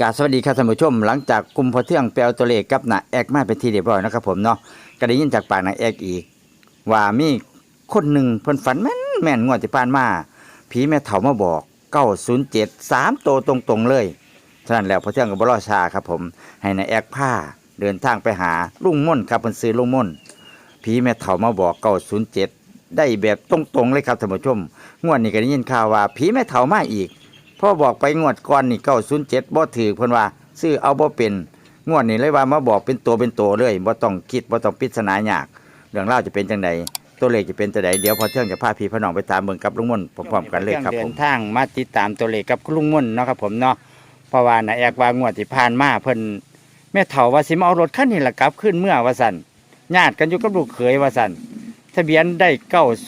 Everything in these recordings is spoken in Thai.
กาสวัสดีครับท่านผู้ชม หลังจากกลุ่มพอเที่ยงไปเอาตัวเลขกับนาแอกมาเป็นที่เรียบร้อยนะครับผมเนาะก็ได้ยินจากปากนาแอกอีก ว่ามีคนหนึ่งเพิ่นฝันแม่นแม่นงวดที่ผ่านมาผีแม่เฒ่ามาบอก907 3โตตรงๆเลยฉะนั้นแล้วพอเที่ยงกับบรอชาครับผมให้นาแอกผ้าเดินทางไปหาลุงม่นครับเพิ่นซื้อลุงม่นผีแม่เฒ่ามาบอก907ได้แบบตรงๆเลยครับท่านผู้ชมงวดนี้ก็ได้ยินข่าวว่าผีแม่เฒ่ามาอีก พ่อบอกไปงวดก่อนนี่เก้าศูนย์เจ็ดบ่ถือเพิ่นว่า ซื้อเอาบ่เป็นงวดนี้เลยว่ามาบอกเป็นตัวเป็นตัวเลยบ่ต้องคิดบ่ต้องปริศนายากเรื่องเล่าวจะเป็นจังไดตัวเลขจะเป็นจังไดเดี๋ยวพอเที่ยงจะพาพี่พี่น้องไปตามเบิ่งกับลุงม่นพร้อมๆกันเลยครับผม เดินทางมาติดตามตัวเลขกับลุงม่นเนาะครับผมเนาะเพราะว่าน่ะแอกว่างวดที่ผ่านมาเพิ่นแม่เฒ่าว่าสิมาเอารถคันนี้ล่ะกลับขึ้นเมื่อว่าซั่นญาติกันอยู่กับลูกเขยว่าซั่นทะเบียนได้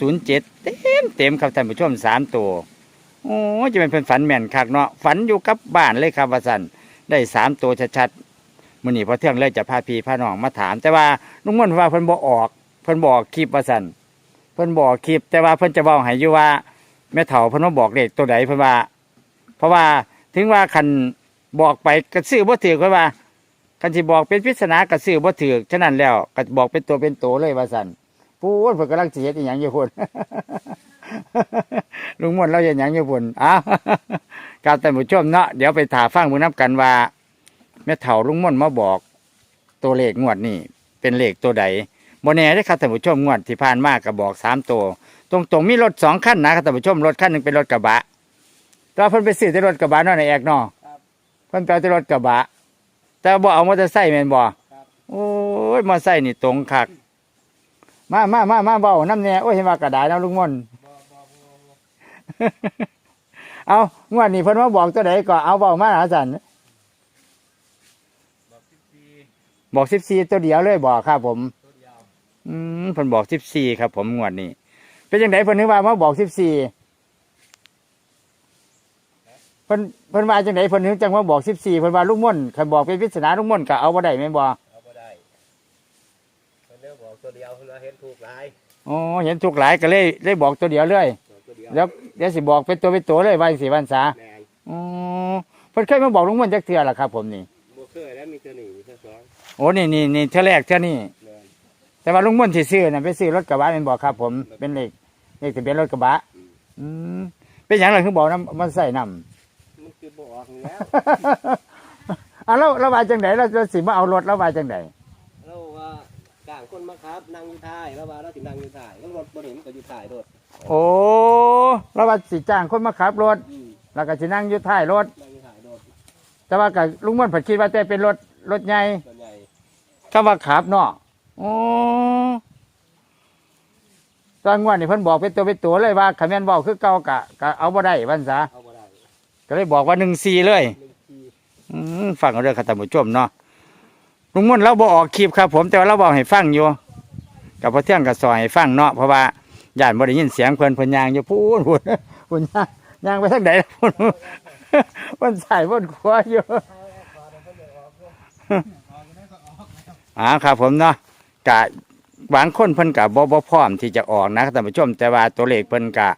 907เต็มเต็มครับท่านผู้ชมสามตัว โอ้จะเป็นเพิ่นฝันแม่นคักเนาะฝันอยู่กับบ้านเลยครับว่าสันได้สามตัวชัดๆมื้อนี้พอเที่ยงเลยจะพาพี่พาน้องมาถาม แต่ว่าลุงม่วนว่าเพิ่นบ่ออกเพิ่นบอกคลิปว่าสันเพิ่นบอกคลิป แต่ว่าเพิ่นจะเว้าให้อยู่ว่าแม่เฒ่าเพิ่นมาบอกเลขตัวใดเพิ่นว่า เพราะว่าถึงว่าคันบอกไปก็ซื้อบ่ถือเพิ่นว่าคันสิบอกเป็นปริศนาก็ซื้อบ่ถือฉะนั้นแล้วก็บอกเป็นตัวเป็นโตเลยว่าสันพูดเพิ่นกำลังสิเฮ็ดอีหยังอยู่พุ่น ลุงม่วนเราอย่างหยังอยู่พุ่นอ้าวการท่านผู้ชมเนาะเดี๋ยวไปถาฟังมือนับกันว่า แม่เฒ่าลุงม่วนมาบอก ตัวเลขงวดนี่เป็นเลขตัวใดโมแน่ได้อครับท่านผู้ชมงวดที่ผ่านมาก็บอกสามตัว ตรงตรงๆมีรถสองคันนะครับท่านผู้ชมรถคันหนึ่งเป็นรถกระบะแต่ว่าเพิ่นไปซื้อแต่รถกระบะเนาะในแอกเนาะเพิ่นไปเอาแต่รถกระบะ แต่บ่เอามอเตอร์ไซค์แม่นบ่โอ้ยมอเตอร์ไซค์นี่ตรงคักมามามามาเบาน้ำเนี่ยโอ้ยเห็นว่ากระดาษนะลุงม่วน เอางวดนี้เพิ่นมาบอกตัวใดก็เอาเบามาหาสันบอกสิบสี่ตัวเดียวเลยบอกครับผมอืมเพิ่นบอกสิบสี่ครับผมงวดนี้ เป็นยังไงเพิ่นนึกว่ามาบอกสิบสี่เพิ่นเพิ่นว่าจังไดเพิ่นนึกจังว่าบอกสิบสี่เพิ่นว่าลูกม่วนคันบอกเป็นปริศนาลูกม่วนก็เอาบ่ได้แม่นบ่เอาบ่ได้เพิ่นเด้อบอกตัวเดียวเพิ่นว่าเห็นถูกหลายอ๋อเห็นทุกหลายก็เลยเลยบอกตัวเดียวเลยบอกตัว เดียวแล้วเดี๋ยวสิบอกเป็นตัวเป็นตัวเลยวันสี่วันษาแม่นอ๋อเพิ่นเคยมาบอกลุงม่วนจักเทื่อล่ะครับ ผมนี่บ่เคยแล้วมีตัวนี้มีตัวสองโอ้นี่นี่นี่เท่าแรกเท่านี้แม่นแต่ว่าลุงม่วนที่ซื้อน่ะไปซื้อรถกระบะเป็นบอกครับ ผมเป็นเลขเลขทะเบียนรถกระบะ อืมเป็นอย่างไรคือบอกน้ำมันใส่น้ำมันคือบ่ออกอยู่แล้ว อะเราเราว่าจังไดเราจะสิมาเอารถเราว่าจังไดเราว่าจ้างคนมาครับนั่งอยู่ท้ายแล้วว่าเราสินั่งอยู่ท้ายแล้วรถบ่ได้มันก็อยู่ท้ายรถ โอ้เราว่าสิจ้างคนมาขับรถ อืมแล้วก็สินั่งอยู่ท้ายรถนั่งอยู่ท้ายรถแต่ว่ากับลุงม่วนผัดคิดว่าแต่เป็นรถรถใหญ่ส่วนใหญ่คำว่าขับเนาะโอ้ตอนงวดนี่เพิ่นบอกเป็นตัวเป็นตัวเลยว่าคำแม่นบอกคือเก่ากะกะเอาบ่ได้วันซาเอาบ่ได้ก็เลยบอกว่าหนึ่งสี่เลย หนึ่งทีอืมฟังเอาเรื่องครับท่านผู้ชมเนาะลุงม่วนเราบอกออกคลิปครับ ผมแต่ว่าเราบอกให้ฟังอยู่กับพอเที่ยงกับซอยให้ฟังเนาะเพราะว่า ญาติบ่ได้ยินเสียงเพิ่นเพิ่นยางอยู่พูนพูนพูนยางยางไปทางไหนพูนเพิ่นใส่เพิ่นขวาอยู่อ่าครับผมเนาะกะบางคนเพิ่นกะบ่บ่พร้อมที่จะออกนะท่านผู้ชมแต่ว่าตัวเลขเพิ่นกะ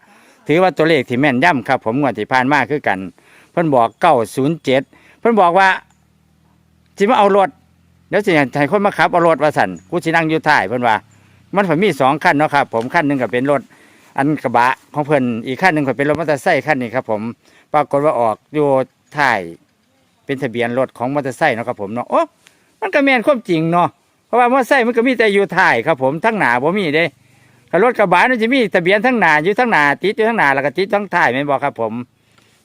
ถือว่าตัวเลขที่แม่นย่ำครับ ผมงวดที่ผ่านมาคือกัน เพิ่นบอกเก้าศูนย์เจ็ดเพิ่นบอกว่าสิมาเอารถเดี๋ยวสิให้คนมาขับเอารถว่าสั่นกูสินั่งอยู่ท้ายเพิ่นว่า มันผมมีสองคันเนาะครับผมคันหนึ่งก็เป็นรถอันกระบะของเพิ่อนอีกคันหนึ่งก็เป็นรถมอเตอร์ไซค์คันนี้ครับผมปรากฏว่าออกอยู่ายเป็นทะเบียนรถของมอเตอร์ไซค์เนาะครับผมเนาะโอ้มันก็แม่นความจริงเนาะเพราะว่ามอเตอร์ไซค์มันก็มีแต่อยู่ท้ายครับผมทั้งหนาบ่มีเด้ถ้ารถกระบะมันจะมีทะเบียนทั้งหนาอยู่ทั้งหนาติดอยู่ทั้งหนาแล้วก็ติดทั้งท้ายแม่นบ่ครับผม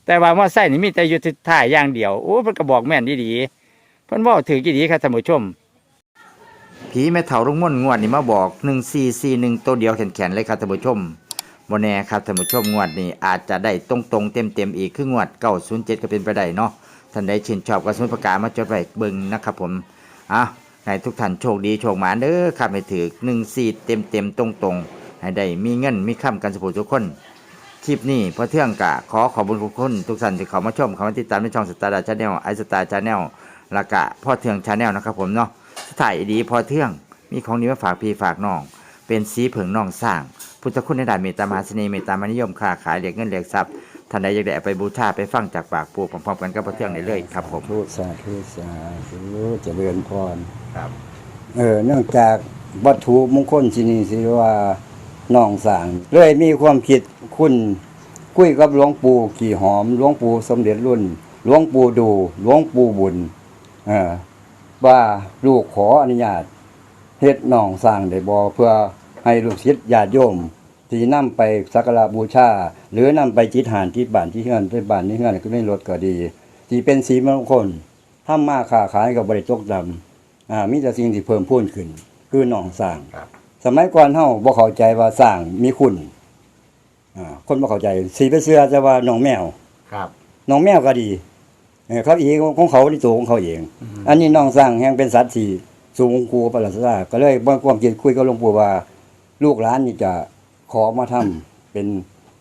แต่ว่ามอเตอร์ไซค์นี่มีแต่อยู่ที่ท้ายอย่างเดียวโอ้เพิ่นก็บอกแม่นดีๆเพิ่นว้าถือกี่ดีครับท่านผู้ชม ผีแม่เฒ่าลุงม่วนงวดนี่มาบอก1441ตัวเดียวแขนๆเลยครับท่านผู้ชมบ่แน่ครับท่านผู้ชมงวดนี้อาจจะได้ตรงๆเต็มๆอีกคืองวด907ก็เป็นไปได้เนาะท่านใดชื่นชอบก็สมุดประกาศมาจดไว้เบิ่งนะครับผมอะให้ทุกท่านโชคดีโชคหมานเด้อครับให้ถือ14เต็มๆตรงๆ ให้ได้มีเงินมีค่ำกันสุขทุกคนคลิปนี้พอเที่ยงกะขอขอบคุณทุกคนทุกท่านที่เข้ามาชมเข้ามาติดตามในช่องสตาร์ดาชาแนลไอสตาร์ชาแนลละกะพ่อเทืองชาแนลนะครับผมเนาะ ถ่ายดีพอเทื่อง มีของดีมาฝากพี่ฝากน้อง เป็นสีเผิงน้องสร้าง พุทธคุณในด้านเมตตามหาเสน่ห์เมตตามหานิยมค้าขายเรียกเงินเรียกทรัพย์ถท่านใดอยากได้เอาไปบูชาไปฟังจากปากปู่พร้อมๆกันกับพระเที่ยงได้เลยครับผมทุสาธุสาธุเจริญพรครับ เออเนื่องจากวัตถุมงคลที่นี่สิว่าน้องสร้างเลยมีความคิดคุณคุยกับหลวงปู่ขี่หอมหลวงปู่สมเด็จรุ่นหลวงปู่ดูหลวงปู่บุญ เออ ว่าลูกขออนุญาตเฮ็ดน้องสร้างได้บ่เพื่อให้ลูกศิษย์ญาติโยมที่นำไปสักการะบูชา หรือนำไปจิตหานที่บ้านที่เฮือนที่บ้านที่เฮือนก็ไม่ลดก็ดี ที่เป็นสีมงคลทำมาค้าขายกับบริตกดำอ่ามีแต่สิ่งที่เพิ่มพูนขึ้น คือหนองสร้างครับสมัยก่อนเฮาบ่เข้าใจว่าสร้างมีคุณอ่าคนบ่เข้าใจสีไปเสื้อจะว่าหนองแมวครับหนองแมวก็ดี เออเขาเองของเขาที่ตัวของเขาเอง อันนี้น้องสร้างแห่งเป็นสัตว์ที่สูงกูประหลาดซาก็เลยบ่ความคิดคุยกับหลวงปู่ว่า ลูกหลานนี่จะขอมาทำเป็น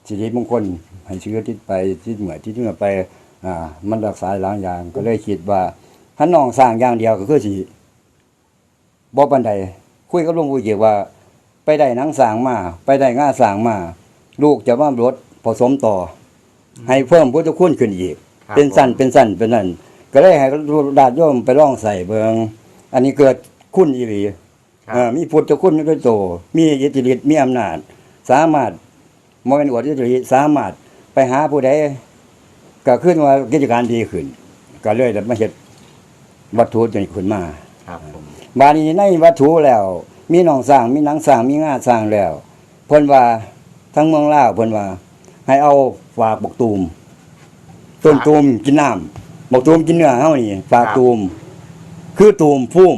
สิริมงคลให้ชีวิตที่ไปที่เหมือที่เหมือไปอ่ามันรักษาหลายอย่าง ก็เลยคิดว่าถ้าน้องสร้างอย่างเดียวก็คือสิบ่ปานใดคุยกับหลวงปู่เกี่ยวว่า ไปได้หนังสร้างมา ไปได้ง่าสร้างมา ลูกจะว่ารถผสมต่ออให้เพิ่มพุทธคุณขึ้นอีก ครับเป็นสั้นผมเป็นสั้นเป็นนั่นก็เลยให้ดาดโยมไปล่องใส่เบิงอันนี้เกิดคุณอีหลีครับ เอ่อมีพุทธคุณด้วยโตมีอิทธิฤทธิ์มีอำนาจ สามารถมเป็นอวดอิทธิฤทธิ์สามารถไปหาผู้ใดก็ขึ้นว่ากิจการดีขึ้น ก็เลยได้มาเฮ็ดวัตถุตัวนี้ขึ้นมา ครับผมบาดนี้ในวัตถุแล้ว มีหนองสร้างมีหนังสร้างมีงาสร้างแล้วเพิ่นว่าทั้งเมืองลาวเพิ่นว่า ให้เอาฝากบกตูม ต้นตูมกินน้ำบกตูมกินเนื้อเฮานี่ฝากตูม คือตูมพุ่ม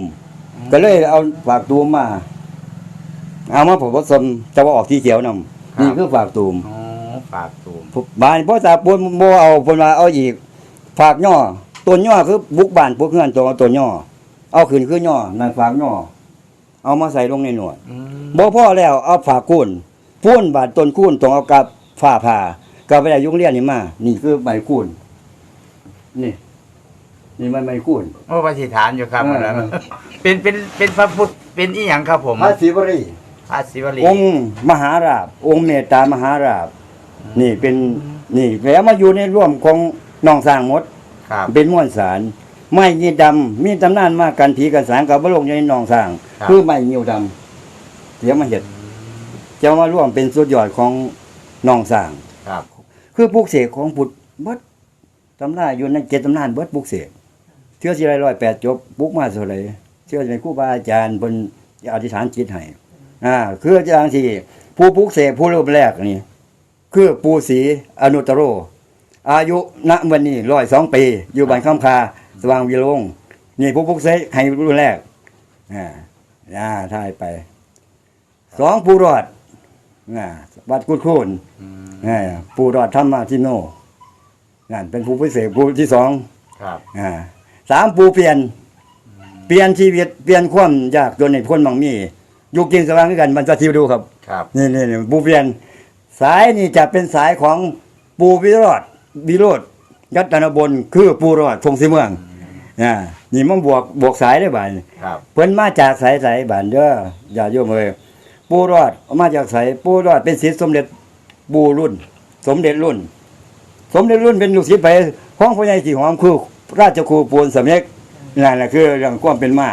ก็เลยเอาฝากตูมมา เอามาผสมจะว่าออกที่เขียวนำนี่คือฝากตูมอ๋อปากตูมบานพ่อตาปนบ่เอาเพิ่นว่าเอาอีกฝากย่อต้นย่อคือบุกบ้านพวกเฮือนตัวต้นย่อเอาขึ้นคือย่อนั่นฝากย่อเอามาใส่ลงในหนวดอืมบ่พอแล้วเอาฝากคูนพูนบาดต้นคูนต้องเอากับฝ้าผ่า ก็ไปได้ยุงเรียนนี่มานี่คือใบคูนนี่ นี่มันใบคูนโอ้ปฏิฐานอยู่ครับเอออันนั้นเป็นเป็นเป็นพระพุทธเป็นอีหยังครับผมพระศิวรี พระศิวลี องค์มหาราบ องค์เมตตามหาราบ นี่เป็นนี่แล้วมาอยู่ในร่วมของน้องสร้างหมด ครับ เป็นม้วนสาร ไม้ยีดำมีตำนานมากกันผีกันสางกับบลงอยู่ในหนองสร้าง ครับ คือไม้เงียวดำเดี๋ยวมาเห็ดจะมาร่วมเป็นสุดยอดของหนองสร้าง ครับ คือปลูกเสกของพุทธเบิดตำนานอยู่ในเจ็ดตำนานเบิดปลูกเสกเชื่อสิไรร้อยแปดจบปลูกมาเท่าไหรเชื่อในครูบาอาจารย์บนอธิษฐานจิตให้อ่าคืออาจารย์ที่ผู้ปลูกเสกผู้เรูปแรกนี่คือปูศรีอนุตโร อายุณวันนี้ร้อยสองปี อยู่บ้านข้ามคาสว่างวิโรงนี่ผู้ปลุกเสกให้รุ่นแรกอ่าอ่าทายไปสองผู้รอด อ่าวัดกุดคูนอืมอ่าผู้รอดธรรมาทิโนนั่นเป็นผู้พิเศษผู้ที่สองครับอ่าสามผู้เปลี่ยน เปลี่ยนชีวิตเปลี่ยนความยากจนในคนบางมีอยู่กินสว่างด้วยกันมันจะทิวดูครับครับนี่นี่นี่ปูเปลี่ยน สายนี่จะเป็นสายของปูวิโรธวิโรธยัตนบนคือปูรอดพงศรีเมืองอ่านี่มันบวกบวกสายได้บ่ายครับเพิ่นมาจากสายสายบ้านเด้ออย่าโยมเอ้ย ปูรอดมาจากสายปูรอดเป็นศิษย์สมเด็จปูรุ่น สมเด็จรุ่น สมเด็จรุ่นเป็นลูกศิษย์ไปของพ่อใหญ่สี่หอมคือราชครูปูนสำเร็จนั่นแหละคือเรื่องความเป็นมา